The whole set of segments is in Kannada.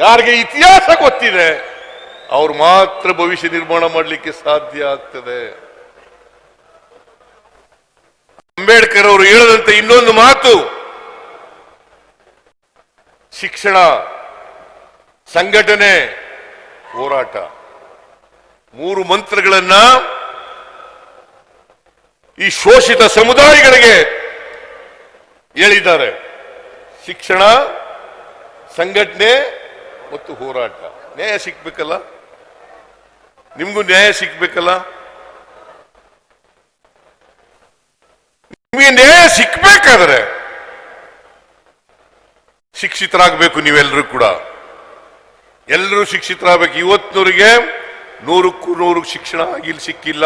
ಯಾರಿಗೆ ಇತಿಹಾಸ ಗೊತ್ತಿದೆ, ಅವ್ರು ಮಾತ್ರ ಭವಿಷ್ಯ ನಿರ್ಮಾಣ ಮಾಡಲಿಕ್ಕೆ ಸಾಧ್ಯ ಆಗ್ತದೆ. ಅಂಬೇಡ್ಕರ್ ಅವರು ಹೇಳದಂತೆ ಇನ್ನೊಂದು ಮಾತು, ಶಿಕ್ಷಣ, ಸಂಘಟನೆ, ಹೋರಾಟ. ಮೂರು ಮಂತ್ರಗಳನ್ನ ಈ ಶೋಷಿತ ಸಮುದಾಯಗಳಿಗೆ ಹೇಳಿದ್ದಾರೆ. ಶಿಕ್ಷಣ, ಸಂಘಟನೆ ಮತ್ತು ಹೋರಾಟ. ನ್ಯಾಯ ಸಿಗ್ಬೇಕಲ್ಲ? ನಿಮ್ಗೂ ನ್ಯಾಯ ಸಿಗ್ಬೇಕಲ್ಲ? ನಿಮಗೆ ನ್ಯಾಯ ಸಿಕ್ಬೇಕಾದ್ರೆ ಶಿಕ್ಷಿತರಾಗಬೇಕು ನೀವೆಲ್ಲರೂ ಕೂಡ. ಎಲ್ಲರೂ ಶಿಕ್ಷಿತರಾಗಬೇಕು. ಇವತ್ತಿನವರಿಗೆ ನೂರಕ್ಕೂ ನೂರು ಶಿಕ್ಷಣ ಇಲ್ಲಿ ಸಿಕ್ಕಿಲ್ಲ.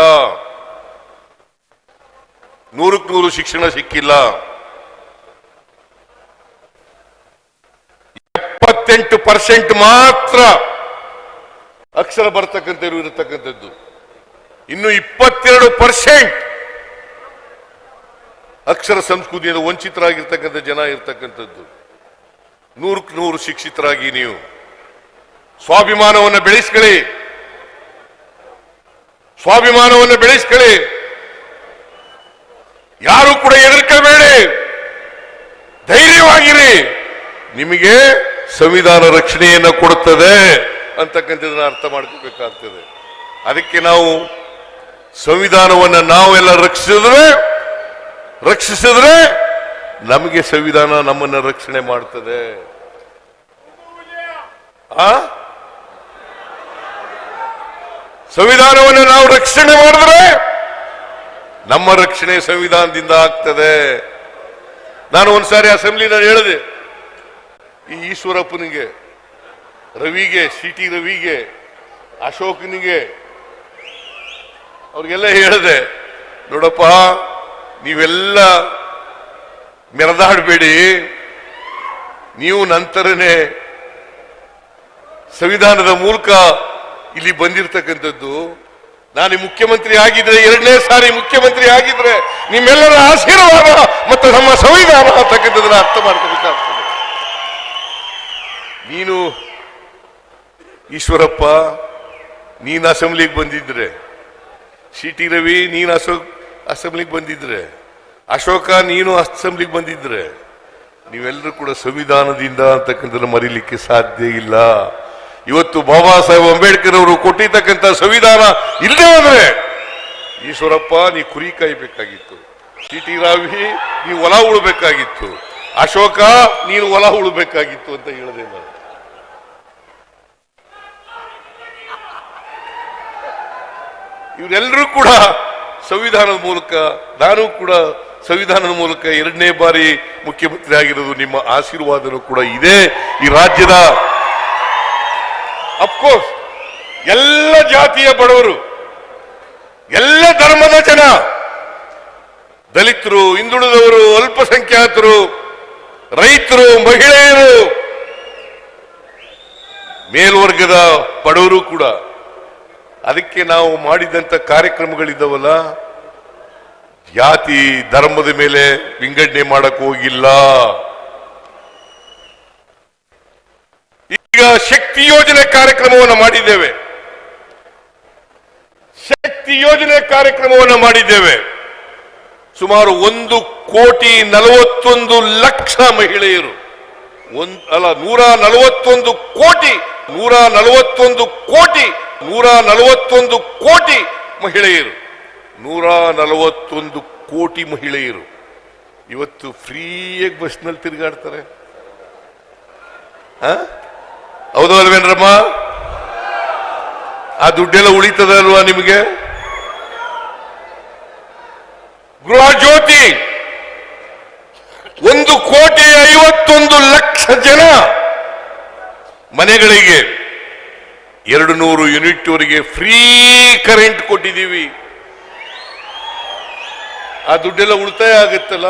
ನೂರಕ್ಕೂ ನೂರು ಶಿಕ್ಷಣ ಸಿಕ್ಕಿಲ್ಲ. ಪರ್ಸೆಂಟ್ ಮಾತ್ರ ಅಕ್ಷರ ಬರ್ತಕ್ಕಂಥ ಇರತಕ್ಕಂಥದ್ದು. ಇನ್ನು ಇಪ್ಪತ್ತೆರಡು ಪರ್ಸೆಂಟ್ ಅಕ್ಷರ ಸಂಸ್ಕೃತಿಯಿಂದ ವಂಚಿತರಾಗಿರ್ತಕ್ಕಂಥ ಜನ ಇರ್ತಕ್ಕಂಥದ್ದು. ನೂರಕ್ಕೆ ನೂರು ಶಿಕ್ಷಿತರಾಗಿ ನೀವು. ಸ್ವಾಭಿಮಾನವನ್ನು ಬೆಳೆಸ್ಕೊಳ್ಳಿ. ಸ್ವಾಭಿಮಾನವನ್ನು ಬೆಳೆಸ್ಕೊಳ್ಳಿ. ಯಾರು ಕೂಡ ಎದುರ್ಕೋಬೇಡಿ ಧೈರ್ಯವಾಗಿರಿ. ನಿಮಗೆ ಸಂವಿಧಾನ ರಕ್ಷಣೆಯನ್ನು ಕೊಡುತ್ತದೆ ಅಂತಕ್ಕಂಥದ್ದನ್ನ ಅರ್ಥ ಮಾಡ್ಕೋಬೇಕಾಗ್ತದೆ. ಅದಕ್ಕೆ ನಾವು ಸಂವಿಧಾನವನ್ನು ನಾವೆಲ್ಲ ರಕ್ಷಿಸಿದ್ರೆ ರಕ್ಷಿಸಿದ್ರೆ ನಮಗೆ ಸಂವಿಧಾನ ನಮ್ಮನ್ನು ರಕ್ಷಣೆ ಮಾಡ್ತದೆ. ಆ? ಸಂವಿಧಾನವನ್ನು ನಾವು ರಕ್ಷಣೆ ಮಾಡಿದ್ರೆ ನಮ್ಮ ರಕ್ಷಣೆ ಸಂವಿಧಾನದಿಂದ ಆಗ್ತದೆ. ನಾನು ಒಂದ್ಸಾರಿ ಅಸೆಂಬ್ಲಿನಲ್ಲಿ ಹೇಳಿದೆ ಈ ಈಶ್ವರಪ್ಪನಿಗೆ, ರವಿಗೆ ಸಿ ಟಿ ರವಿಗೆ, ಅಶೋಕನಿಗೆ, ಅವ್ರಿಗೆಲ್ಲ ಹೇಳಿದೆ, ನೋಡಪ್ಪ, ನೀವೆಲ್ಲ ಮೆರೆದಾಡಬೇಡಿ. ನೀವು ನಂತರನೇ ಸಂವಿಧಾನದ ಮೂಲಕ ಇಲ್ಲಿ ಬಂದಿರತಕ್ಕಂಥದ್ದು. ನಾನು ಮುಖ್ಯಮಂತ್ರಿ ಆಗಿದ್ರೆ, ಎರಡನೇ ಸಾರಿ ಮುಖ್ಯಮಂತ್ರಿ ಆಗಿದ್ರೆ, ನಿಮ್ಮೆಲ್ಲರ ಆಶೀರ್ವಾದ ಮತ್ತು ನಮ್ಮ ಸಂವಿಧಾನ ಅಂತಕ್ಕಂಥದ್ದನ್ನ ಅರ್ಥ ಮಾಡ್ಕೋಬೇಕಾಗ್ತದೆ ನೀನು ಈಶ್ವರಪ್ಪ, ನೀನು ಅಸೆಂಬ್ಲಿಗೆ ಬಂದಿದ್ರೆ. ಸಿ ಟಿ ರವಿ, ನೀನು ಅಶೋಕ್ ಅಸೆಂಬ್ಲಿಗೆ ಬಂದಿದ್ರೆ. ಅಶೋಕ, ನೀನು ಅಸೆಂಬ್ಲಿಗೆ ಬಂದಿದ್ರೆ. ನೀವೆಲ್ಲರೂ ಕೂಡ ಸಂವಿಧಾನದಿಂದ ಅಂತಕ್ಕಂಥದ್ದು ಮರೀಲಿಕ್ಕೆ ಸಾಧ್ಯ ಇಲ್ಲ. ಇವತ್ತು ಬಾಬಾ ಸಾಹೇಬ್ ಅಂಬೇಡ್ಕರ್ ಅವರು ಕೊಟ್ಟಿರ್ತಕ್ಕಂಥ ಸಂವಿಧಾನ ಇಲ್ಲದೆ ಹೋದ್ರೆ ಈಶ್ವರಪ್ಪ, ನೀ ಕುರಿ ಕಾಯ್ಬೇಕಾಗಿತ್ತು. ಟಿ ರವಿ, ನೀ ಹೊಲ ಉಳ್ಬೇಕಾಗಿತ್ತು. ಅಶೋಕ, ನೀನು ಹೊಲ ಉಳ್ಬೇಕಾಗಿತ್ತು ಅಂತ ಹೇಳಿದೆ ನಾನು ಇವರೆಲ್ಲರೂ ಕೂಡ ಸಂವಿಧಾನದ ಮೂಲಕ, ನಾನು ಕೂಡ ಸಂವಿಧಾನದ ಮೂಲಕ ಎರಡನೇ ಬಾರಿ ಮುಖ್ಯಮಂತ್ರಿ ಆಗಿರೋದು ನಿಮ್ಮ ಆಶೀರ್ವಾದನೂ ಕೂಡ ಇದೆ ಈ ರಾಜ್ಯದ. ಅಫ್ಕೋರ್ಸ್ ಎಲ್ಲ ಜಾತಿಯ ಬಡವರು, ಎಲ್ಲ ಧರ್ಮದ ಜನ, ದಲಿತರು, ಹಿಂದುಳಿದವರು, ಅಲ್ಪಸಂಖ್ಯಾತರು ರೈತರು, ಮಹಿಳೆಯರು, ಮೇಲ್ವರ್ಗದ ಬಡವರು ಕೂಡ. ಅದಕ್ಕೆ ನಾವು ಮಾಡಿದಂತ ಕಾರ್ಯಕ್ರಮಗಳಿದ್ದಾವಲ್ಲ, ಜಾತಿ, ಧರ್ಮದ ಮೇಲೆ ವಿಂಗಡಣೆ ಮಾಡಕ್ ಹೋಗಿಲ್ಲ. ಈಗ ಶಕ್ತಿ ಯೋಜನೆ ಕಾರ್ಯಕ್ರಮವನ್ನು ಮಾಡಿದ್ದೇವೆ. ಶಕ್ತಿ ಯೋಜನೆ ಕಾರ್ಯಕ್ರಮವನ್ನು ಮಾಡಿದ್ದೇವೆ. ಸುಮಾರು ಒಂದು ಕೋಟಿ ನಲವತ್ತೊಂದು ಲಕ್ಷ ಮಹಿಳೆಯರು. ಒಂದ್, ಅಲ್ಲ, ನೂರ ನಲವತ್ತೊಂದು ಕೋಟಿ, ನೂರ ನಲವತ್ತೊಂದು ಕೋಟಿ, ನೂರ ನಲವತ್ತೊಂದು ಕೋಟಿ ಮಹಿಳೆಯರು. ನೂರ ನಲವತ್ತೊಂದು ಕೋಟಿ ಮಹಿಳೆಯರು. ಇವತ್ತು ಫ್ರೀಯಾಗಿ ಬಸ್ನಲ್ಲಿ ತಿರುಗಾಡ್ತಾರೆ? ಹೌದು ಅಲ್ವೇನ್ರಮ್ಮ? ಆ ದುಡ್ಡೆಲ್ಲ ಉಳಿತದ ಅಲ್ವಾ ನಿಮಗೆ? ಗೃಹ ಜ್ಯೋತಿ! ಒಂದು ಕೋಟಿ ಐವತ್ತೊಂದು ಲಕ್ಷ ಜನ ಮನೆಗಳಿಗೆ ಎರಡು ನೂರು ಯೂನಿಟ್ ವರೆಗೆ ಫ್ರೀ ಕರೆಂಟ್ ಕೊಟ್ಟಿದ್ದೀವಿ. ಆ ದುಡ್ಡೆಲ್ಲ ಉಳಿತಾಯ ಆಗುತ್ತಲ್ಲ?